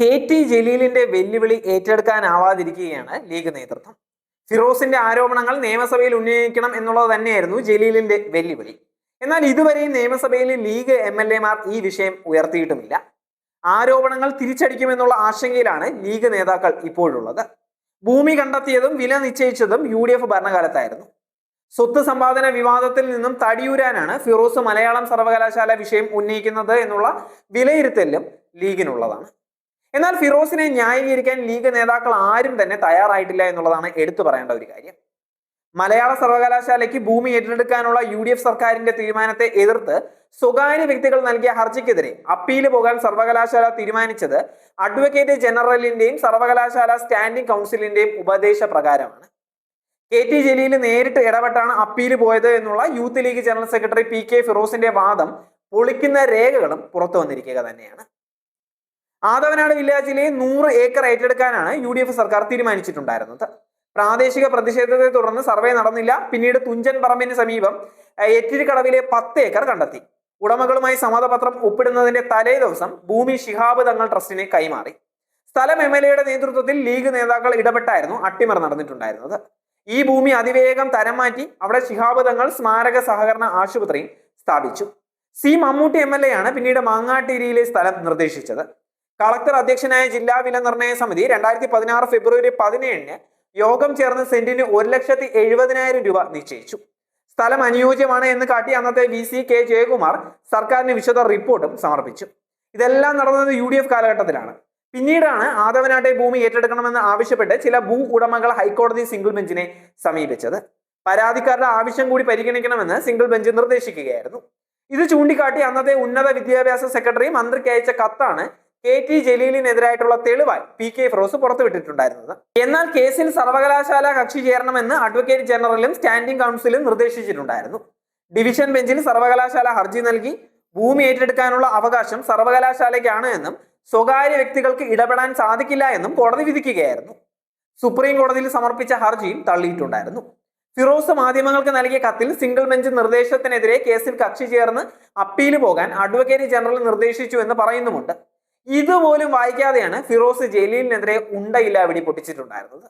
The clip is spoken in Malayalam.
കെ ടി ജലീലിന്റെ വെല്ലുവിളി ഏറ്റെടുക്കാനാവാതിരിക്കുകയാണ് ലീഗ് നേതൃത്വം. ഫിറോസിന്റെ ആരോപണങ്ങൾ നിയമസഭയിൽ ഉന്നയിക്കണം എന്നുള്ളത് തന്നെയായിരുന്നു ജലീലിന്റെ വെല്ലുവിളി. എന്നാൽ ഇതുവരെയും നിയമസഭയിൽ ലീഗ് എം എൽ എമാർ ഈ വിഷയം ഉയർത്തിയിട്ടുമില്ല. ആരോപണങ്ങൾ തിരിച്ചടിക്കുമെന്നുള്ള ആശങ്കയിലാണ് ലീഗ് നേതാക്കൾ ഇപ്പോഴുള്ളത്. ഭൂമി കണ്ടെത്തിയതും വില നിശ്ചയിച്ചതും യു ഡി എഫ് ഭരണകാലത്തായിരുന്നു. സ്വത്ത് സമ്പാദന വിവാദത്തിൽ നിന്നും തടിയൂരാനാണ് ഫിറോസ് മലയാളം സർവകലാശാല വിഷയം ഉന്നയിക്കുന്നത് എന്നുള്ള വിലയിരുത്തലും ലീഗിനുള്ളതാണ്. എന്നാൽ ഫിറോസിനെ ന്യായീകരിക്കാൻ ലീഗ് നേതാക്കൾ ആരും തന്നെ തയ്യാറായിട്ടില്ല എന്നുള്ളതാണ് എടുത്തു പറയേണ്ട ഒരു കാര്യം. മലയാള സർവകലാശാലയ്ക്ക് ഭൂമി ഏറ്റെടുക്കാനുള്ള യു ഡി എഫ് സർക്കാരിന്റെ തീരുമാനത്തെ എതിർത്ത് സ്വകാര്യ വ്യക്തികൾ നൽകിയ ഹർജിക്കെതിരെ അപ്പീൽ പോകാൻ സർവകലാശാല തീരുമാനിച്ചത് അഡ്വക്കേറ്റ് ജനറലിന്റെയും സർവകലാശാല സ്റ്റാൻഡിംഗ് കൗൺസിലിന്റെയും ഉപദേശ പ്രകാരമാണ് കെ ടി ജലീൽ നേരിട്ട് ഇടപെട്ടാണ് അപ്പീൽ പോയത് എന്നുള്ള youth league general secretary P K ഫിറോസിന്റെ വാദം പൊളിക്കുന്ന രേഖകളും പുറത്തു വന്നിരിക്കുക തന്നെയാണ്. ആദവനാട് വില്ലേജിലെ നൂറ് ഏക്കർ ഏറ്റെടുക്കാനാണ് യു ഡി എഫ് സർക്കാർ തീരുമാനിച്ചിട്ടുണ്ടായിരുന്നത്. പ്രാദേശിക പ്രതിഷേധത്തെ തുടർന്ന് സർവേ നടന്നില്ല. പിന്നീട് തുഞ്ചൻ പറമ്പിന് സമീപം എറ്റിരിക്കടവിലെ പത്ത് ഏക്കർ കണ്ടെത്തി. ഉടമകളുമായി സമ്മതപത്രം ഒപ്പിടുന്നതിന്റെ തലേ ദിവസം ഭൂമി ശിഹാബ് തങ്ങൾ ട്രസ്റ്റിനെ കൈമാറി. സ്ഥലം എം എൽ എയുടെ നേതൃത്വത്തിൽ ലീഗ് നേതാക്കൾ ഇടപെട്ടായിരുന്നു അട്ടിമറി നടന്നിട്ടുണ്ടായിരുന്നത്. ഈ ഭൂമി അതിവേഗം തരം മാറ്റി അവിടെ ശിഹാബ് തങ്ങൾ സ്മാരക സഹകരണ ആശുപത്രി സ്ഥാപിച്ചു. C Mammootty M L A ആണ് പിന്നീട് മാങ്ങാട്ടിരിയിലെ സ്ഥലം നിർദ്ദേശിച്ചത്. കളക്ടർ അധ്യക്ഷനായ ജില്ലാ വില നിർണയ സമിതി രണ്ടായിരത്തി പതിനാറ് ഫെബ്രുവരി പതിനേഴിന് യോഗം ചേർന്ന് സെന്റിന് ഒരു ലക്ഷത്തി എഴുപതിനായിരം രൂപ നിശ്ചയിച്ചു. സ്ഥലം അനുയോജ്യമാണ് എന്ന് കാട്ടി അന്നത്തെ വി സി കെ ജയകുമാർ സർക്കാരിന് വിശദ റിപ്പോർട്ടും സമർപ്പിച്ചു. ഇതെല്ലാം നടന്നത് യു ഡി എഫ് കാലഘട്ടത്തിലാണ്. പിന്നീടാണ് ആദവനാട്ടെ ഭൂമി ഏറ്റെടുക്കണമെന്ന് ആവശ്യപ്പെട്ട് ചില ഭൂ ഉടമകൾ ഹൈക്കോടതി സിംഗിൾ ബെഞ്ചിനെ സമീപിച്ചത്. പരാതിക്കാരുടെ ആവശ്യം കൂടി പരിഗണിക്കണമെന്ന് സിംഗിൾ ബെഞ്ച് നിർദ്ദേശിക്കുകയായിരുന്നു. ഇത് ചൂണ്ടിക്കാട്ടി അന്നത്തെ ഉന്നത വിദ്യാഭ്യാസ സെക്രട്ടറി മന്ത്രിക്ക് അയച്ച കത്താണ് കെ ടി ജലീലിനെതിരായിട്ടുള്ള തെളിവായി പി കെ ഫിറോസ് പുറത്തുവിട്ടിട്ടുണ്ടായിരുന്നത് എന്നാൽ കേസിൽ സർവകലാശാല കക്ഷി ചേരണമെന്ന് അഡ്വക്കേറ്റ് ജനറലും സ്റ്റാൻഡിംഗ് കൗൺസിലും നിർദ്ദേശിച്ചിട്ടുണ്ടായിരുന്നു. ഡിവിഷൻ ബെഞ്ചിൽ സർവകലാശാല ഹർജി നൽകി ഭൂമി ഏറ്റെടുക്കാനുള്ള അവകാശം സർവകലാശാലയ്ക്കാണ് എന്നും സ്വകാര്യ വ്യക്തികൾക്ക് ഇടപെടാൻ സാധിക്കില്ല എന്നും കോടതി വിധിക്കുകയായിരുന്നു. സുപ്രീം കോടതിയിൽ സമർപ്പിച്ച ഹർജിയും തള്ളിയിട്ടുണ്ടായിരുന്നു. ഫിറോസ് മാധ്യമങ്ങൾക്ക് നൽകിയ കത്തിൽ സിംഗിൾ ബെഞ്ച് നിർദ്ദേശത്തിനെതിരെ കേസിൽ കക്ഷി ചേർന്ന് അപ്പീൽ പോകാൻ അഡ്വക്കേറ്റ് ജനറൽ നിർദ്ദേശിച്ചു എന്ന് പറയുന്നുമുണ്ട്. ഇതുപോലും വായിക്കാതെയാണ് ഫിറോസ് ജലീലിനെതിരെ ഉണ്ടയില്ല വെടി പൊട്ടിച്ചിട്ടുണ്ടായിരുന്നത്.